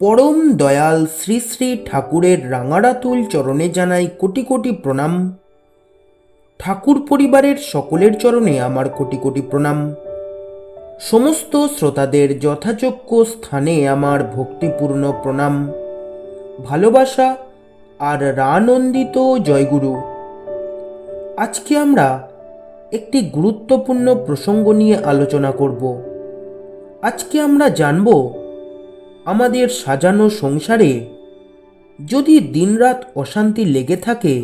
পরম দয়াল শ্রী শ্রী ঠাকুরের রাঙারাতুল চরণে জানাই কোটি কোটি প্রণাম। ঠাকুর পরিবারের সকলের চরণে আমার কোটি কোটি প্রণাম। সমস্ত শ্রোতাদের যথাযোগ্য স্থানে আমার ভক্তিপূর্ণ প্রণাম। ভালোবাসা আর রানন্দিত জয়গুরু। আজকে আমরা একটি গুরুত্বপূর্ণ প্রসঙ্গ নিয়ে আলোচনা করব। আজকে আমরা জানব আমাদের সাজানো সংসারে যদি দিনরাত অশান্তি লেগে থাকে,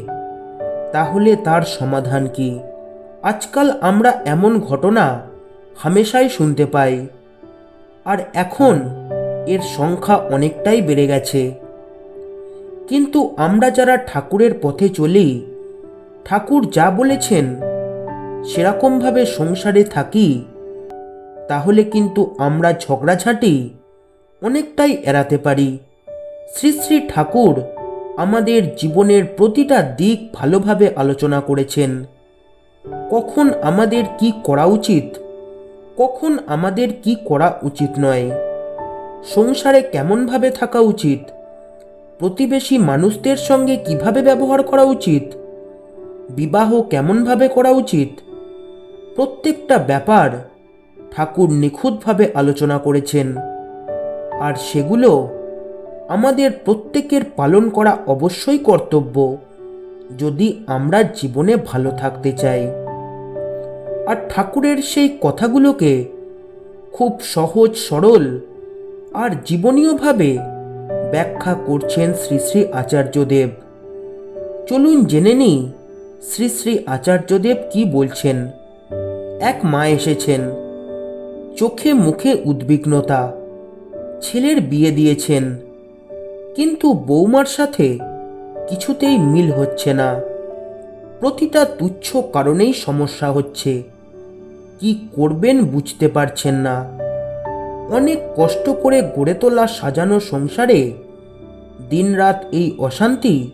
তাহলে তার সমাধান কি? আজকাল আমরা এমন ঘটনা হামেশাই শুনতে পাই। আর এখন এর সংখ্যা অনেকটাই বেড়ে গেছে। কিন্তু আমরা যারা ঠাকুরের পথে চলি, ঠাকুর যা বলেছেন সেরকমভাবে সংসারে থাকি, তাহলে কিন্তু আমরা ঝগড়াঝাঁটি অনেকটাই এড়াতে পারি। শ্রী শ্রী ঠাকুর আমাদের জীবনের প্রতিটা দিক ভালোভাবে আলোচনা করেছেন। কখন আমাদের কি করা উচিত? কখন আমাদের কি করা উচিত নয়? সংসারে কেমনভাবে থাকা উচিত? প্রতিবেশী মানুষদের সঙ্গে কীভাবে ব্যবহার করা উচিত? বিবাহ কেমনভাবে করা উচিত? প্রত্যেকটা ব্যাপার ঠাকুর নিখুঁতভাবে আলোচনা করেছেন। আর সেগুলো আমাদের প্রত্যেকের পালন করা অবশ্যই কর্তব্য, যদি আমরা জীবনে ভালো থাকতে চাই। আর ঠাকুরের সেই কথাগুলোকে খুব সহজ, সরল আর জীবনীয়ভাবে ব্যাখ্যা করছেন শ্রী শ্রী আচার্যদেব। চলুন জেনে নিই শ্রী শ্রী আচার্যদেব কি বলছেন। এক মা এসেছেন। চোখে মুখে উদ্বিগ্নতা ছেলের বিয়ে দিয়েছেন। কিন্তু বৌমার সাথে কিছুতেই মিল হচ্ছে না। প্রতিটা তুচ্ছ কারণেই সমস্যা হচ্ছে। কি করবেন বুঝতে পারছেন না। অনেক কষ্ট করে গড়ে তোলা সাজানো সংসারে দিনরাত এই অশান্তি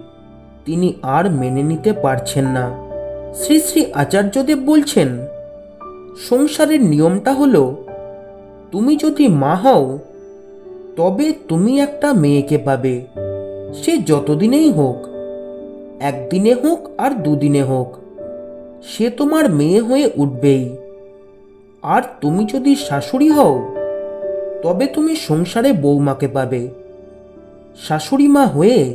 তিনি আর মেনে নিতে পারছেন না। শ্রী শ্রী আচার্যদেব বলছেন, সংসারের নিয়মটা হলো, তুমি যদি মা হও তবে তুমি একটা মেয়েকে পাবে। সে যতদিনেই হোক, একদিনে হোক আর দুদিনে হোক, সে তোমার মেয়ে হয়ে উঠবেই। আর তুমি যদি শাশুড়ি হও, তবে তুমি সংসারে বৌমাকে পাবে। শাশুড়ি মা হয়ে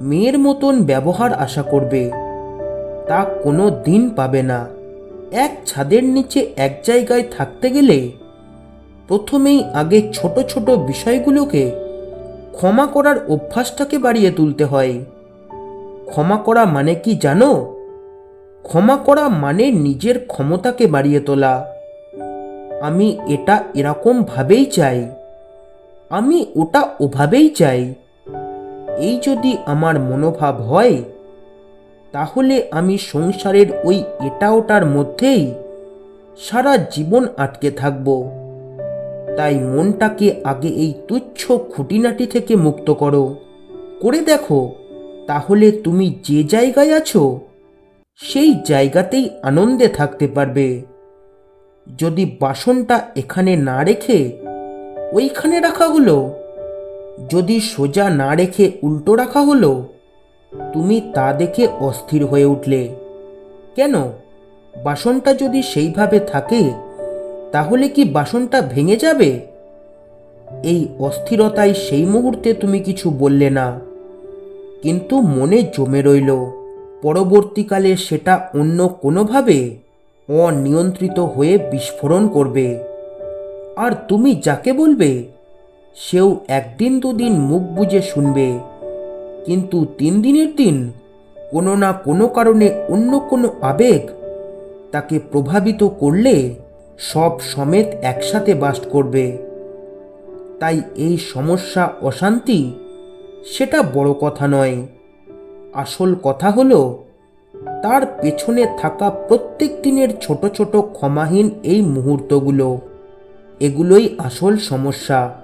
মেয়ের মতন ব্যবহার আশা করবে। তা কোনো দিন পাবে না। এক ছাদের নিচে এক জায়গায় থাকতে গেলে প্রথমেই আগে ছোট ছোট বিষয়গুলোকে ক্ষমা করার অভ্যাসটাকে বাড়িয়ে তুলতে হয়। ক্ষমা করা মানে কি জানো? ক্ষমা করা মানে নিজের ক্ষমতাকে বাড়িয়ে তোলা। আমি এটা এরকম ভাবেই চাই। আমি ওটা ওভাবেই চাই। এই যদি আমার মনোভাব হয়, তাহলে আমি সংসারের ওই এটা ওটার মধ্যেই সারা জীবন আটকে থাকব। তাই মনটাকে আগে এই তুচ্ছ খুঁটিনাটি থেকে মুক্ত করো। করে দেখো, তাহলে তুমি যে জায়গায় আছো, সেই জায়গাতেই আনন্দে থাকতে পারবে। যদি বাসনটা এখানে না রেখে, ওইখানে রাখা হলো, যদি সোজা না রেখে উল্টো রাখা হলো, তুমি তা দেখে অস্থির হয়ে উঠলে। কেন? বাসনটা যদি সেইভাবে থাকে তাহলে কি বাসনটা ভেঙে যাবে? এই অস্থিরতায় সেই মুহূর্তে তুমি কিছু বললে না। কিন্তু মনে জমে রইল, পরবর্তীকালে সেটা অন্য কোনোভাবে অনিয়ন্ত্রিত হয়ে বিস্ফোরণ করবে। আর তুমি যাকে বলবে, সেও একদিন দুদিন মুখ বুজে শুনবে। কিন্তু তিন দিনের দিন কোনো না কোনো কারণে অন্য কোনো আবেগ তাকে প্রভাবিত করলে সব সমেত একসাথে বাস করবে। তাই এই সমস্যা অশান্তি, সেটা বড় কথা নয়। আসল কথা হলো, তার পেছনে থাকা প্রত্যেক দিনের ছোট ছোট ক্ষমাহীন এই মুহূর্তগুলো, এগুলোই আসল সমস্যা।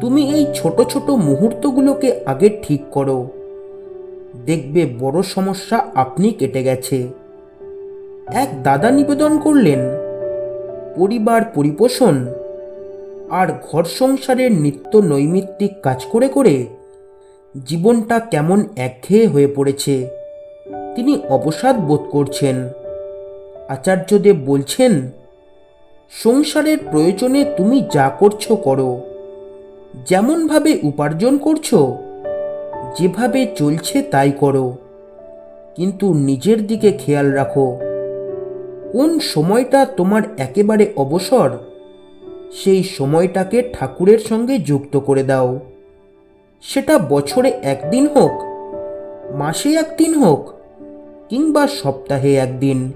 তুমি এই ছোট ছোট মুহূর্তগুলোকে আগে ঠিক করো। দেখবে বড় সমস্যা আপনি কেটে গেছে। এক দাদা নিবেদন করলেন পরিবার পরিপোষণ আর ঘর সংসারের নিত্য নৈমিত্তিক কাজ করে করে জীবনটা কেমন একঘেয়ে হয়ে পড়েছে, তিনি অবসাদ বোধ করছেন। আচার্যদেব বলছেন, সংসারের প্রয়োজনে তুমি যা করছ করো, যেমনভাবে উপার্জন করছ, যেভাবে চলছে তাই করো, কিন্তু নিজের দিকে খেয়াল রাখো। কোন সময়টা তোমার একেবারে অবসর? সেই সময়টাকে ঠাকুরের সঙ্গে যুক্ত করে দাও। সেটা বছরে একদিন হোক, মাসে একদিন হোক, কিংবা সপ্তাহে একদিন।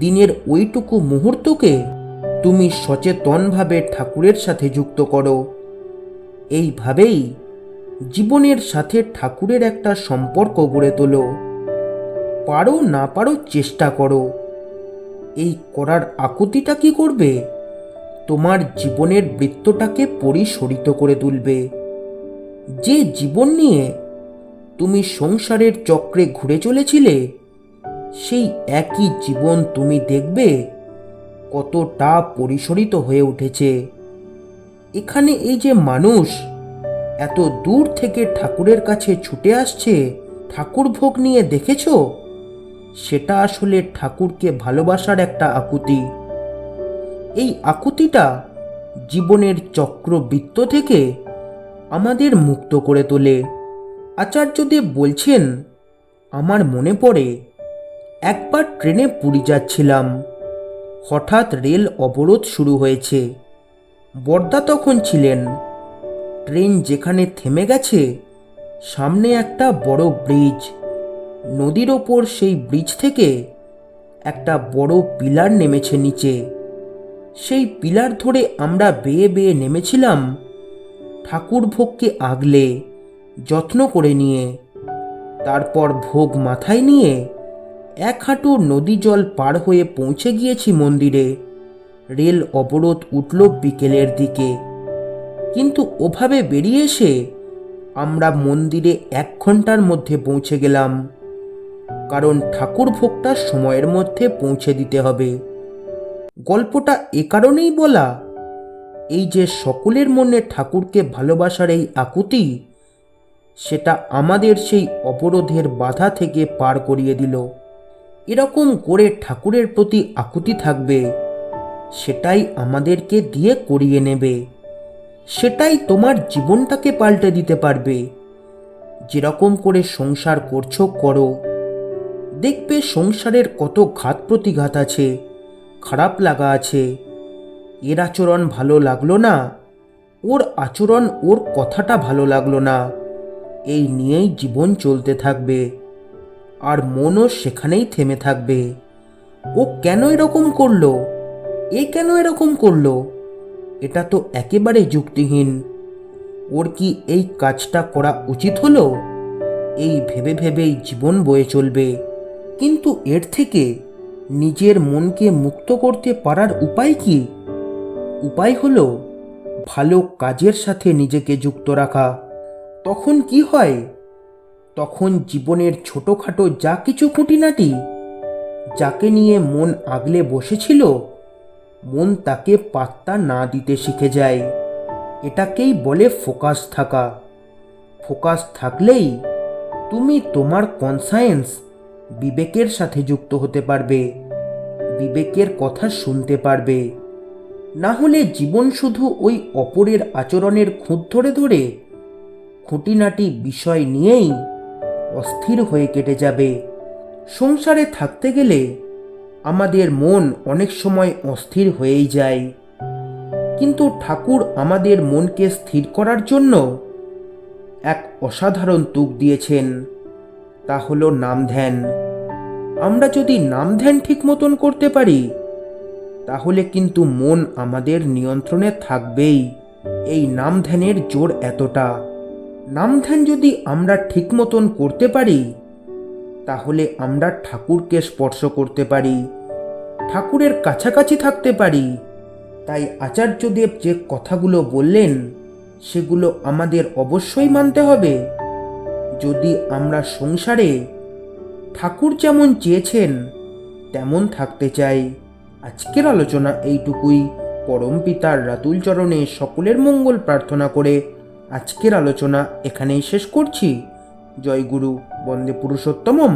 দিনের ওইটুকু মুহূর্তকে তুমি সচেতনভাবে ঠাকুরের সাথে যুক্ত করো। এইভাবেই জীবনের সাথে ঠাকুরের একটা সম্পর্ক গড়ে তোলো। পারো না পারো চেষ্টা করো। এই করার আকুতিটা কি করবে? তোমার জীবনের বৃত্তটাকে পরিসরিত করে তুলবে। যে জীবন নিয়ে তুমি সংসারের চক্রে ঘুরে চলেছিলে, সেই একই জীবন তুমি দেখবে কতটা পরিসরিত হয়ে উঠেছে। এখানে এই যে মানুষ এত দূর থেকে ঠাকুরের কাছে ছুটে আসছে ঠাকুর ভোগ নিয়ে দেখেছ? সেটা আসলে ঠাকুরকে ভালোবাসার একটা আকুতি। এই আকুতিটা জীবনের চক্রবৃত্ত থেকে আমাদের মুক্ত করে তোলে। আচার্যদেব বলছেন, আমার মনে পড়ে, একবার ট্রেনে পুরী যাচ্ছিলাম। হঠাৎ রেল অবরোধ শুরু হয়েছে। বর্দা তখন ছিলেন। ট্রেন যেখানে থেমে গেছে, সামনে একটা বড় ব্রিজ। নদীর ওপর সেই ব্রিজ থেকে একটা বড় পিলার নেমেছে নিচে। সেই পিলার ধরে আমরা বেয়ে বেয়ে নেমেছিলাম ঠাকুর ভোগকে আগলে, যত্ন করে নিয়ে। তারপর ভোগ মাথায় নিয়ে এক হাঁটু নদী জল পার হয়ে পৌঁছে গিয়েছি মন্দিরে। রেল অবরোধ উঠল বিকেলের দিকে। কিন্তু ওভাবে বেরিয়ে এসে আমরা মন্দিরে এক ঘণ্টার মধ্যে পৌঁছে গেলাম। কারণ ঠাকুর ভোগটা সময়ের মধ্যে পৌঁছে দিতে হবে। গল্পটা এ কারণেই বলা, এই যে সকলের মনে ঠাকুরকে ভালোবাসার এই আকুতি, সেটা আমাদের সেই অবরোধের বাধা থেকে পার করিয়ে দিল। এরকম করে ঠাকুরের প্রতি আকুতি থাকবে, সেটাই আমাদেরকে দিয়ে করিয়ে নেবে। সেটাই তোমার জীবনটাকে পাল্টে দিতে পারবে। যেরকম করে সংসার করছ, করো। দেখবে সংসারের কত ঘাত প্রতিঘাত আছে, খারাপ লাগা আছে। এর আচরণ ভালো লাগল না, ওর আচরণ, ওর কথাটা ভালো লাগল না। এই নিয়েই জীবন চলতে থাকবে, আর মনও সেখানেই থেমে থাকবে। ও কেন এরকম করল? এ কেন এরকম করল? এটা তো একেবারে যুক্তিহীন। ওর কি এই কাজটা করা উচিত হলো? এই ভেবে ভেবেই জীবন বয়ে চলবে। কিন্তু এর থেকে নিজের মনকে মুক্ত করতে পারার উপায় কি? উপায় হলো ভালো কাজের সাথে নিজেকে যুক্ত রাখা। তখন কি হয়? তখন জীবনের ছোটোখাটো যা কিছু খুঁটিনাটি, যাকে নিয়ে মন আগলে বসেছিল, মন তাকে পাত্তা না দিতে শিখে যায়। এটাকেই বলে ফোকাস থাকা। ফোকাস থাকলেই তুমি তোমার কনসায়েন্স বিবেকের সাথে যুক্ত হতে পারবে, বিবেকের কথা শুনতে পারবে। না হলে জীবন শুধু ওই অপরের আচরণের খুঁত ধরে ধরে খুঁটিনাটি বিষয় নিয়েই অস্থির হয়ে কেটে যাবে। সংসারে থাকতে গেলে আমাদের মন অনেক সময় অস্থির হয়েই যায়। কিন্তু ঠাকুর আমাদের মনকে স্থির করার জন্য এক অসাধারণ তুক দিয়েছেন। তা হলো নাম ধ্যান। আমরা যদি নাম ধ্যান ঠিক মতন করতে পারি, তাহলে কিন্তু মন আমাদের নিয়ন্ত্রণে থাকবেই। এই নাম ধ্যানের জোর এতটা। নাম ধ্যান যদি আমরা ঠিক মতন করতে পারি, তাহলে আমরা ঠাকুরকে স্পর্শ করতে পারি, ঠাকুরের কাছাকাছি থাকতে পারি। তাই আচার্যদেব যে কথাগুলো বললেন, সেগুলো আমাদের অবশ্যই মানতে হবে। যদি আমরা সংসারে ঠাকুর যেমন চেয়েছেন, তেমন থাকতে চাই। আজকের আলোচনা এইটুকুই। পরম পিতার রাতুল চরণে সকলের মঙ্গল প্রার্থনা করে আজকের আলোচনা এখানেই শেষ করছি। জয় গুরু বন্দে পুরুষোত্তমম।